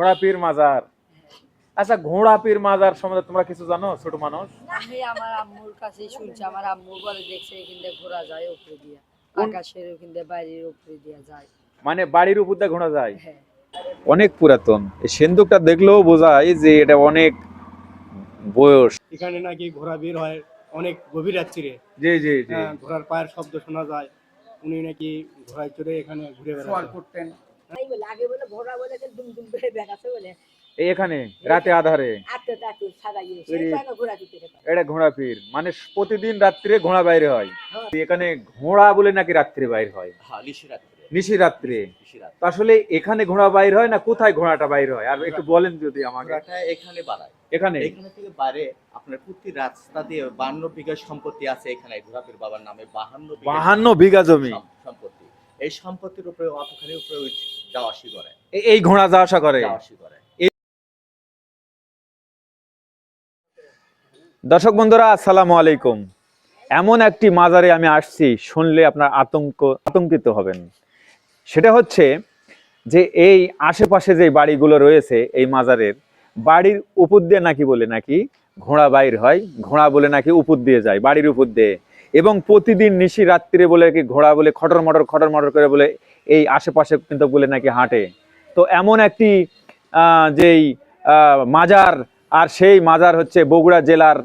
ঘোড়া পীর মাজার। আচ্ছা ঘোড়া পীর মাজার সম্বন্ধে তোমরা কিছু জানো ছোট মানুষ? আমি আমার আম্মুর কাছে শুনছি আমার আম্মু বলে দেখছে এখান ঘোরা যায় উপরে দিয়া। আকাশের ওখান বাইরের উপরে দিয়া যায়। মানে বাড়ির উপর দিয়ে ঘোড়া যায়? হ্যাঁ। অনেক পুরাতন। এই সিন্ধুকটা দেখলেও বোঝায় যে এটা অনেক বয়স। এখানে নাকি ঘোড়া বের হয় অনেক গভীর রাত্রিরে। জি জি জি। হ্যাঁ, ঘোড়ার পায়ের শব্দ শোনা যায়। উনি নাকি ঘোড়ায় চড়ে এখানে ঘুরে বেড়ান তাই বলে ঘোড়া বলে দুম দুম করে দেখাচ্ছে বলে। এখানে রাতে আধারে। এটা ঘোড়া পীর। মানে প্রতিদিন রাত্রে ঘোড়া বাইরে হয়। হ্যাঁ। এখানে ঘোড়া বলে নাকি রাত্রে বাইরে হয়? হ্যাঁ নিশি রাত্রে। আসলে এখানে ঘোড়া বাইর হয় না কোথায় ঘোড়াটা বাইর হয়? আর একটু বলেন যদি আমাকে। এখানে বাড়ায়। এখানে? এখানে থেকে বাইরে আপনার প্রতি রাস্তা দিয়ে বান্ন বিঘা সম্পত্তি আছে এখানে। ঘোড়াপের বাবার নামে বাহান্ন বিঘা বাহান্ন বিঘা জমি। সম্পত্তি। এই সম্পত্তির উপরে অতখানি উপরে যাওয়া আসি করে। এই ঘোড়া যাওয়া আসা করে। যাওয়া আসি করে। দর্শক বন্ধুরা আসসালামু আলাইকুম। এমন একটি মাজারে আমি আসছি শুনলে আপনার আতঙ্ক আতঙ্কিত হবেন। সেটা হচ্ছে যে এই আশেপাশে যে বাড়িগুলো রয়েছে এই মাজারের বাড়ির উপর দিয়ে নাকি বলে নাকি ঘোড়া বাইর হয় ঘোড়া বলে নাকি উপর দিয়ে যায় বাড়ির উপর দিয়ে। এবং প্রতিদিন নিশি রাত্রিরে বলে কি ঘোড়া বলে, খটর মটর খটর মটর করে বলে এই আশেপাশে কিন্তু বলে নাকি হাঁটে। তো এমন একটি যেই মাজার, আর সেই মাজার হচ্ছে বগুড়া জেলার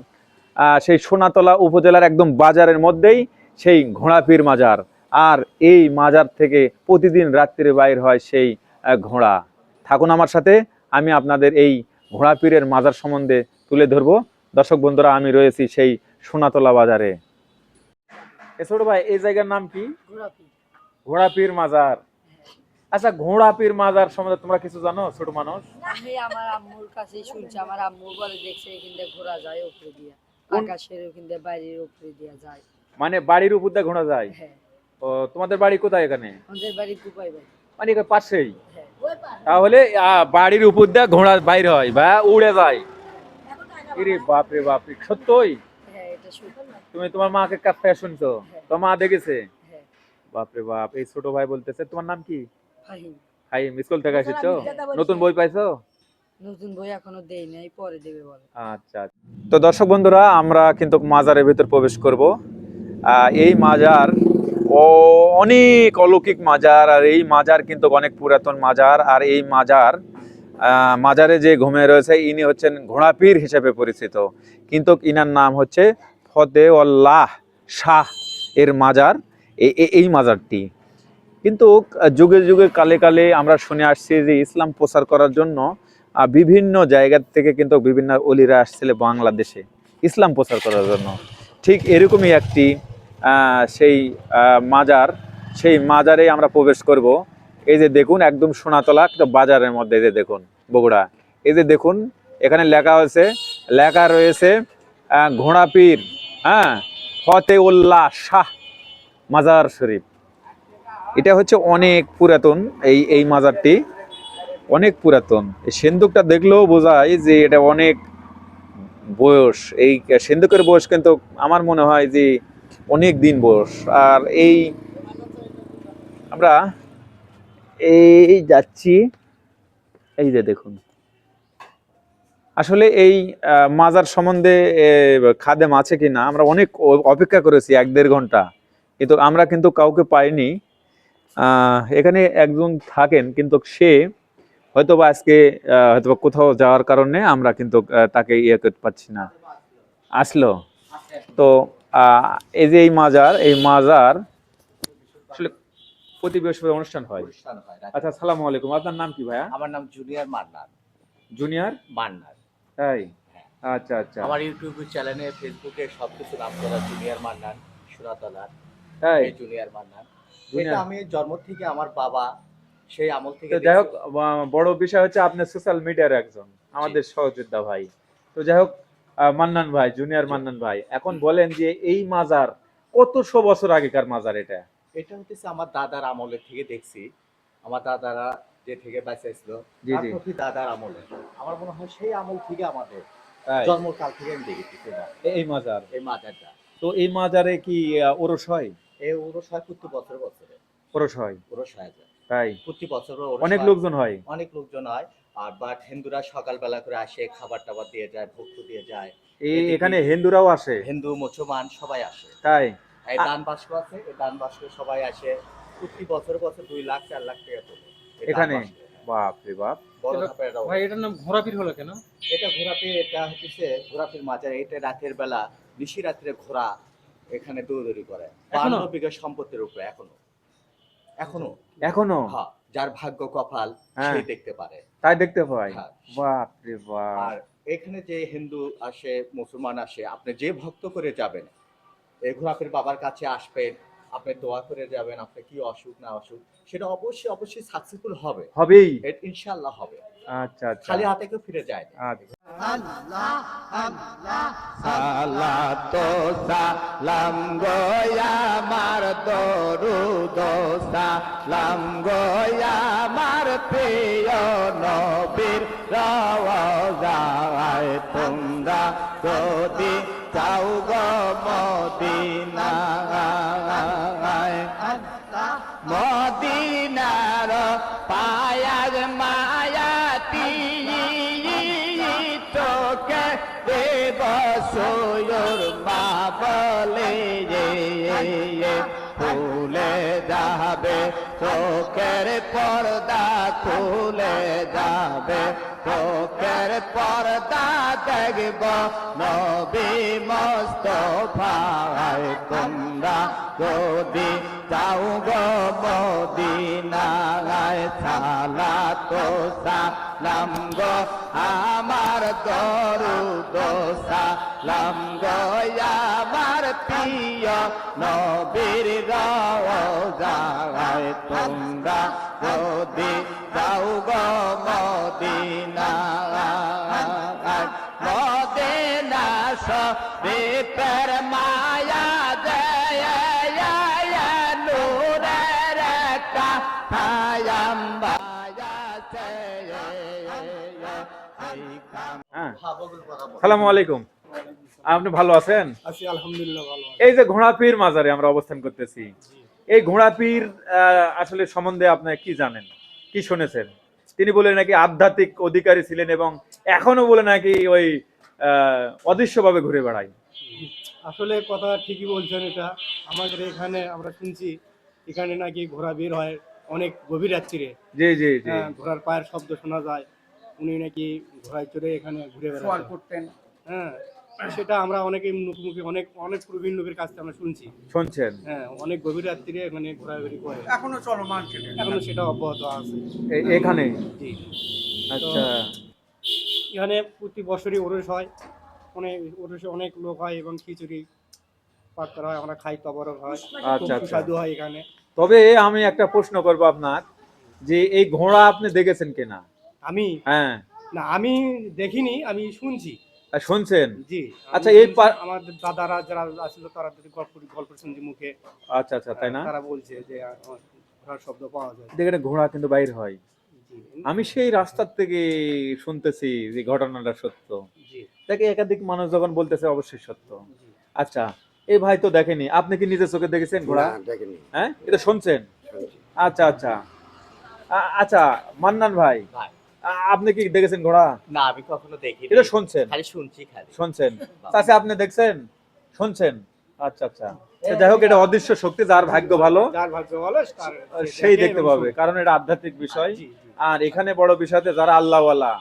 সেই সোনাতলা উপজেলার একদম বাজারের মধ্যেই সেই ঘোড়াপীর মাজার। আর এই মাজার থেকে প্রতিদিন রাত্রিরে বাইর হয় সেই ঘোড়া। থাকুন আমার সাথে, আমি আপনাদের এই ঘোড়াপীরের মাজার সম্বন্ধে তুলে ধরবো। দর্শক বন্ধুরা, আমি রয়েছি সেই সোনাতলা বাজারে। ছোট ভাই এই জায়গার নাম কি? ঘোড়াপীর। মাজার। আচ্ছা ঘোড়াপীর মাজার সম্বন্ধে তোমরা কিছু জানো ছোট মানুষ? আমি আমার আম্মুর কাছে শুনছি আমার আম্মু বলে দেখছে এখান ঘোরা যায় উপরে দিয়া। আকাশের ওখান বাইরের উপরে দিয়া যায়। মানে বাড়ির উপর দিয়ে ঘোড়া যায়? হ্যাঁ। ও তোমাদের বাড়ি কোথায় এখানে? আমাদের বাড়ি কুপাই বাড়ি। মানে পাশেই? হ্যাঁ। তাহলে বাড়ির উপর দিয়ে ঘোড়া বাইর হয় বা উড়ে যায়। বাপরে বাপরে সত্যই? হ্যাঁ এটা সত্যি। তুমি তোমার মাকে কাছ থেকে শুনছো? তোমার মা দেখেছে? হ্যাঁ। বাপরে বাপ এই ছোট ভাই বলতেছে তোমার নাম কি? স্কুল থেকে এসেছ? নতুন বই পাইছো? নতুন বই এখনও দেই নাই পরে দেবে বলে। আচ্ছা তো দর্শক বন্ধুরা আমরা কিন্তু মাজারের ভিতর প্রবেশ করব। এই মাজার ও অনেক অলৌকিক মাজার আর এই মাজার কিন্তু অনেক পুরাতন মাজার আর এই মাজার আহ, মাজারে যে ঘুমে রয়েছে ইনি হচ্ছেন ঘোড়াপীর হিসেবে পরিচিত। কিন্তু ইনার নাম হচ্ছে ফতেউল্লাহ শাহ এর মাজার এই মাজারটি। কিন্তু যুগে যুগে কালে কালে আমরা শুনে আসছি যে ইসলাম প্রচার করার জন্য বিভিন্ন জায়গা থেকে কিন্তু বিভিন্ন অলিরা আসছিল বাংলাদেশে ইসলাম প্রচার করার জন্য। ঠিক এরকমই একটি সেই মাজার সেই মাজারে আমরা প্রবেশ করব। এই যে দেখুন একদম সোনাতলা কিন্তু বাজারের মধ্যে এই যে দেখুন বগুড়া। এই যে দেখুন এখানে লেখা হয়েছে লেখা রয়েছে আহ, ঘোড়াপীর। হ্যাঁ ফতে ফতেউল্লাহ শাহ মাজার শরীফ। এটা হচ্ছে অনেক পুরাতন, এই এই মাজারটি অনেক পুরাতন। এই সিন্ধুকটা দেখলেও বোঝায় যে এটা অনেক বয়স। এই সিন্ধুকের বয়স কিন্তু আমার মনে হয় যে অনেক দিন বয়স। আর এই আমরা এই যাচ্ছি, এই যে দেখুন। আসলে এই মাজার সম্বন্ধে খাদেম আছে কি না আমরা অনেক অপেক্ষা করেছি এক দেড় ঘণ্টা। কিন্তু আমরা কিন্তু কাউকে পাইনি। এখানে একজন থাকেন কিন্তু সে হয়তো বা আজকে আহ, হয়তো বা কোথাও যাওয়ার কারণে আমরা কিন্তু তাকে ইয়ে করতে পারছি না। আসলো। তো এই যে এই মাজার এই মাজার আসলে প্রতি বৃহস্পতিবার অনুষ্ঠান হয়। আচ্ছা সালামু আলাইকুম। আপনার নাম কি ভাইয়া? আমার নাম জুনিয়র মান্নার জুনিয়র? মান্নার তাই? আচ্ছা আচ্ছা। আমার ইউটিউব চ্যানেলে ফেসবুকে সবকিছু নাম করা জুনিয়র মান্নার সুরাতলার তাই? জুনিয়র মান্নার জুনিয়র। এটা আমি জন্ম থেকে আমার বাবা সেই আমল থেকে যাই হোক বড় বিষয় হচ্ছে আপনি সোশ্যাল মিডিয়ার একজন আমাদের সহযোদ্ধা ভাই। তো যাই হোক মান্নান ভাই জুনিয়র মান্নান ভাই এখন বলেন যে এই মাজার কতশো বছর আগেকার মাজার এটা? এটা হচ্ছে আমার দাদার আমলের থেকে দেখছি। আমার দাদারা যে থেকে বাঁচাইছিল দাদার আমলে। আমার মনে হয় সেই আমল থেকে আমাদের জন্মকাল থেকে আমি দেখেছি এই মাজার? এই মাজারটা। তো এই মাজারে কি ওরস হয়? এই ওরস হয় প্রতি বছরে বছরে। ওরস হয়? ওরস হয়ে তাই? প্রতি বছর অনেক লোকজন হয়? অনেক লোকজন হয়। আর বাট হিন্দুরা সকালবেলা করে আসে খাবার টাবার দিয়ে যায় ভক্ত দিয়ে যায়। এই এখানে হিন্দুরাও আসে? হিন্দু মুসলমান সবাই আসে। তাই? এই দান বাস্ক আছে এই দান বাস্ক সবাই আসে। প্রতি বছর বছর দুই লাখ চার লাখ টাকা তোলে। এখানে? বাপ রে বাপ। ভাই এটার নাম ঘোরাফির হলো কেন এটা ঘোরাফি এটা হচ্ছে ঘোরাফির মাজার এটা রাতের বেলা নিশি রাত্রে ঘোরা এখানে দৌড়দৌড়ি করে? বান্ন বিঘা সম্পত্তির উপরে এখনও এখনও এখনও হ্যাঁ যার ভাগ্য কপাল হ্যাঁ। সেই দেখতে পারে তাই দেখতে পাই হ্যাঁ। বাপ রে বাপ আর এখানে যে হিন্দু আসে মুসলমান আসে আপনি যে ভক্ত করে যাবেন এই ঘোরাফির বাবার কাছে আসবেন আপনি দোয়া করে যাবেন আপনার কি অসুখ না অসুখ সেটা অবশ্যই অবশ্যই সাকসেসফুল হবে। হবেই। ইনশাআল্লাহ হবে। আচ্ছা আচ্ছা। খালি হাতে কেউ ফিরে যায় না। আচ্ছা। সালাতো সালাম গোয়ামার দরুদ সালাম গোয়ামার প্রিয় নবীর রওজায় তোমরা যদি চাও গো মদিনায় খুলে যাবে চোখের পর্দা দেখব। নবী মস্তফায় তোমরা যদি যাও গো মদিনায় সালা তো সালাম গো, আমার দরুদ সালাম গো, আমার প্রিয় নবীর গাও রওজায় তোমরা মায়া নূরের। সালামু আলাইকুম। আপনি ভালো আছেন? আলহামদুলিল্লাহ ভালো এই যে ঘোড়াপীর মাজারে আমরা অবস্থান করতেছি। এই ঘোড়াপীর আহ, আসলে সম্বন্ধে আপনি কি জানেন? কি শুনেছেন? তিনি বলে নাকি আধ্যাত্মিক অধিকারী ছিলেন এবং এখনও বলে নাকি ওই অদৃশ্য ভাবে ঘুরে বেড়ায়। আসলে কথা ঠিকই বলছেন এটা। আমাদের এখানে আমরা শুনছি এখানে নাকি ঘোড়া বের হয় অনেক গভীর রাত্রিরে। জি জি জি। হ্যাঁ, ঘোড়ার পায়ের শব্দ শোনা যায়। উনি নাকি ঘোড়ায় চড়ে এখানে ঘুরে বেড়ান করতেন। হ্যাঁ সেটা আমরা অনেকে মুখোমুখি অনেক অনেক প্রবীণ লোকের কাছ থেকে আমরা শুনছি। শুনছেন? হ্যাঁ অনেক গভীর রাত্রিরে এখানে ঘোরাঘুরি করে। এখনও চলমান সেটা। এখনও সেটা অব্যাহত আছে। এ- এখানে? জি। আচ্ছা। এখানে প্রতি বছরই ওরস হয়। অনেক ওরসে অনেক লোক হয় এবং খিচুড়ি পাঠ করা হয় আমরা খাই তবরক হয়। আচ্ছা, আচ্ছা। সুস্বাদু হয় এখানে। তবে আমি একটা প্রশ্ন করব আপনার যে এই ঘোড়া আপনি দেখেছেন কিনা? আমি? হ্যাঁ। না আমি দেখিনি আমি শুনছি। আর শুনছেন? জি আচ্ছা, আমি এই শুনছি, পা- আমাদের দাদারা যারা আসছিল তারা যদি গল্প গল্প শুনছি মুখে আচ্ছা আচ্ছা তাই না? তারা বলছে যে আহ, ঘোড়ার শব্দ পাওয়া যায়। দেখেন ঘোড়া কিন্তু বাইর হয়। আমি সেই রাস্তার থেকে শুনতেছি যে ঘটনাটা সত্য। তাকে একাধিক মানুষ যখন বলতেছে অবশ্যই সত্য। আচ্ছা এই ভাই তো দেখেনি। আপনি কি নিজের চোখে দেখেছেন ঘোড়া? হ্যাঁ? এটা শুনছেন? আচ্ছা আচ্ছা। আচ্ছা মান্নান ভাই। আপনি কি দেখেছেন ঘোড়া? না আমি কখনো দেখিনি। এটা শুনছেন? খালি শুনছি খালি। শুনছেন? আচ্ছা আপনি দেখছেন? শুনছেন? আচ্ছা আচ্ছা। যাই হোক এটা অদৃশ্য শক্তি যার ভাগ্য ভালো। যার ভাগ্য ভালো সেই দেখতে পাবে কারণ এটা আধ্যাত্মিক বিষয়। আর এখানে বড় বিষয়তে যারা আল্লাহওয়ালা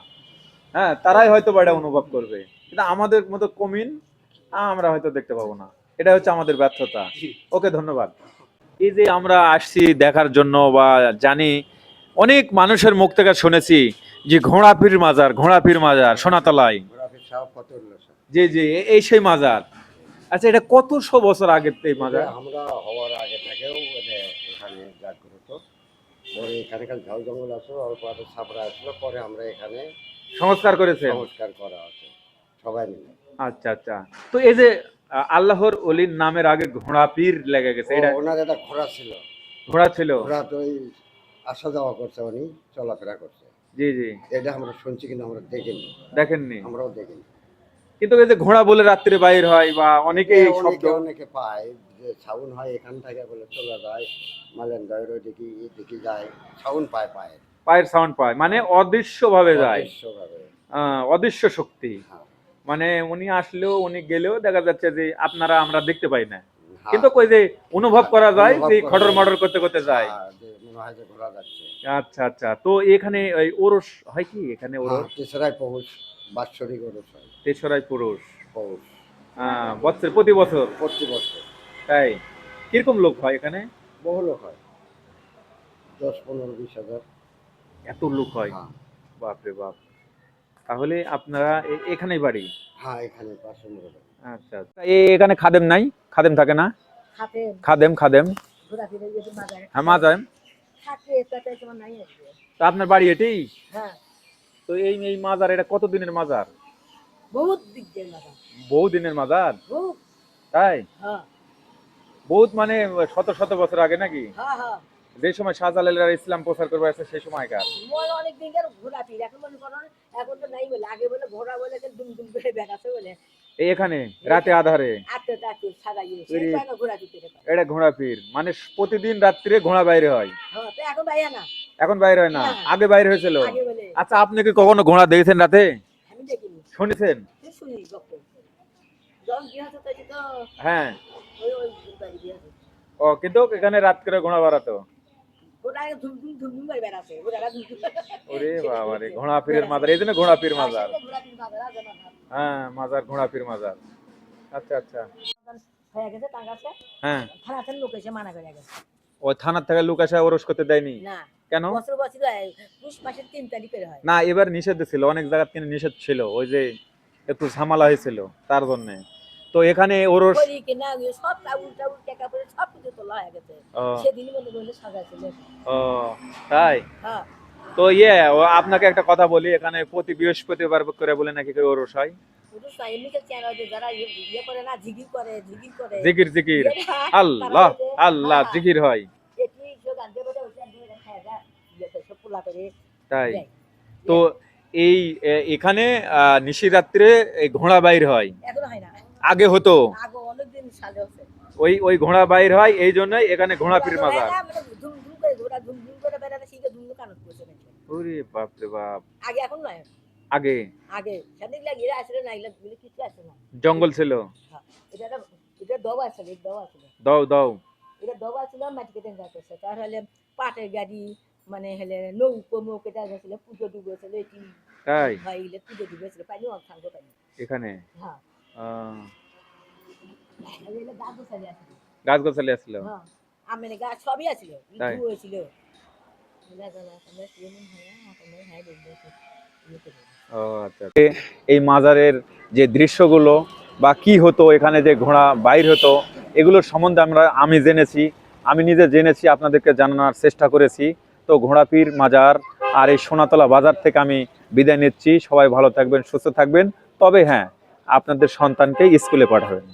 হ্যাঁ তারাই হয়তো বা এটা অনুভব করবে। কিন্তু আমাদের মতো কমিন আমরা হয়তো দেখতে পাবো না। এটা হচ্ছে আমাদের ব্যর্থতা। ওকে ধন্যবাদ। এই যে আমরা আসছি দেখার জন্য বা জানি অনেক মানুষের মুখ থেকে শুনেছি যে ঘোড়াপীর মাজার ঘোড়াপীর মাজার সোনাতলায়। জি জি এই সেই মাজার। আচ্ছা এটা কতশো বছর আগের এই মাজার? আমরা হওয়ার আগে থেকেও মানে এখানে জাগ্রত পরে এখানে এখানকার ঝাউ জঙ্গল আসলো অল্প আগে ছাপড়া আসলো পরে আমরা এখানে সংস্কার করেছেন? সংস্কার করা আছে সবাই মিলে। আচ্ছা আচ্ছা। তো এই যে আল্লাহর অলির নামের আগে ঘোড়া পীর লেগে গেছে এটা ওনার একটা ঘোড়া ছিল। ঘোড়া ছিল? ঘোড়া তো আসা যাওয়া করছে উনি চলাফেরা করছে। জি জি। এটা আমরা শুনছি কিন্তু আমরা দেখিনি। দেখেননি? আমরাও দেখিনি। কিন্তু এই যে ঘোড়া বলে রাত্রে বাইর হয় বা অনেকেই শব্দ অনেকে পায় ছাউন হয় এখান থেকে বলে চলে যায় মালেন গায়ের ওইদিকে এদিকে যায় ছাউন পায় পায় পায়ের সাউন্ড পায় মানে অদৃশ্য ভাবে যায়। আহ, অদৃশ্য শক্তি। হ্যাঁ। মানে উনি আসলেও উনি গেলেও দেখা যাচ্ছে যে আপনারা আমরা দেখতে পাই না। হ্যাঁ। কিন্তু কই যে অনুভব করা যায় অনুভব যে করা খটর যায়। মটর করতে করতে যায়। হ্যাঁ, যে মনে হয় যে ঘোরা যাচ্ছে। আচ্ছা আচ্ছা। তো এখানে ওই ওরস হয় কি? এখানে হ্যাঁ, ওরস? তেসরাই পৌষ বাৎসরিক ওরস হয়। তেসরাই পুরুষ। পৌষ। আহ, বছর প্রতি বছর? প্রতি বছর। তাই? কীরকম লোক হয় এখানে? বহু লোক হয়। দশ পনেরো বিশ হাজার। এত লোক হয়? হ্যাঁ। বাপরে বাপ। তাহলে আপনারা এ- এখানেই বাড়ি? হ্যাঁ এখানে পাশে আচ্ছা আচ্ছা। এ- এখানে খাদেম নাই? খাদেম থাকে না? হাতে খাদেম খাদেম। ঘোরাফিরে যদি মাজারে। হ্যাঁ মা যায় থাকে তাতে তোমার নাই আসবে তা আপনার বাড়ি এটাই? হ্যাঁ। তো এই এই মাজার এটা কত দিনের মাজার? বহুত দিক দিয়ে মাথা বহু দিনের মাজার? বহুত। তাই? হ্যাঁ। বহুত মানে শত শত বছর আগে নাকি? হ্যাঁ হ্যাঁ। যে সময় শাহজালালেরা ইসলাম প্রচার করবে আসছে সেই সময়কার অনেক দিন এখন মনে করো এখন তো নাই বলে আগে বলে ঘোরা বলে দুম দুম করে বেড়াচ্ছে বলে। এখানে রাতে আধারে। এটা ঘোড়া পীর মানে প্রতিদিন রাত্রে ঘোড়া বাইরে হয়। হ্যাঁ এখন বাইরে হয় না। আগে বাইরে হয়েছিল? আচ্ছা আপনি কি কখনো ঘোড়া দেখেছেন রাতে? শুনেছেন? হ্যাঁ। ও কিন্তু এখানে রাত করে ঘোড়া বাড়াতো। ওরা আগে ধুম ধুম ধুম ধুম করে বেড়াচ্ছে ওরা ধুম ধুম ওরে বাবা রে ঘোড়া পীরের মাজার এই জন্য ঘোড়া পীর মাজার। ঘোরাফির মাজার আছে না? হ্যাঁ মাজার ঘোড়া পীর মাজার। আচ্ছা আচ্ছা। হয়ে গেছে তার কাছে হ্যাঁ। থানাতে লোক এসে মানা করে গেছে। ওই থানার থেকে লোক আসে ওরস করতে দেয়নি? না। কেন? বছর বছর পুষ মাসের তিন তারিখে হয়। না এবার নিষেধ ছিল অনেক জায়গা নিষেধ ছিল। ওই যে একটু ঝামেলা হয়েছিল তার জন্য। তো এখানে ওর সব টাউল টাউল টাকা পরে সব কিছু তোলা হয়ে গেছে। ও, মনে করলে সাজাইছিল ও তাই? হ্যাঁ। তো ইয়ে আপনাকে একটা কথা বলি এখানে প্রতি বৃহস্পতিবার করে বলে নাকি ওরস হয়? ইয়ে ইয়ে জিগির করে জিকির জিকির আল্লাহ আল্লাহ হ্যাঁ, জিকির হয়। এটি সব গান দিয়ে বলে ওটা দিয়ে খায় যা ইয়ে তাই। তো এই এখানে নিশিরাত্রে ঘোড়া বাইর হয়। এখন হয় না। আগে হতো। ওই ওই ঘোড়া বাইর হয় এই জন্যই এখানে ঘোড়া পীর মাজার। নাকি? ওরে বাপ রে বাপ। আগে এখন নয়। আগে? আগে। সেদিন লাগিয়ে আসলে না এগুলো কিছু আসে না। জঙ্গল ছিল? এটা একটা- এটা দবা দবা আসলে দাও দাও। এটা দবা ছিল মাটি কেটে যাচ্ছে তার হলে পাটের গাড়ি মানে হলে নৌকো দেখা ছিল পুজো ডুবেছিল এটি তাই? হয় এগুলো পুজো ডুবেছিল পানি অনেক পানি এখানে? হ্যাঁ। গাছ গোছালি আসলে। গাছ আসছিল হ্যাঁ গাছ সবই তাই? হয়েছিল ও আচ্ছা এই মাজারের যে দৃশ্যগুলো বা কি হতো এখানে যে ঘোড়া বাইর হতো এগুলোর সম্বন্ধে আমরা আমি জেনেছি। আমি নিজে জেনেছি আপনাদেরকে জানানোর চেষ্টা করেছি। তো ঘোড়াপীর মাজার আর এই সোনাতলা বাজার থেকে আমি বিদায় নিচ্ছি। সবাই ভালো থাকবেন সুস্থ থাকবেন। তবে হ্যাঁ আপনাদের সন্তানকে স্কুলে পাঠাবেন।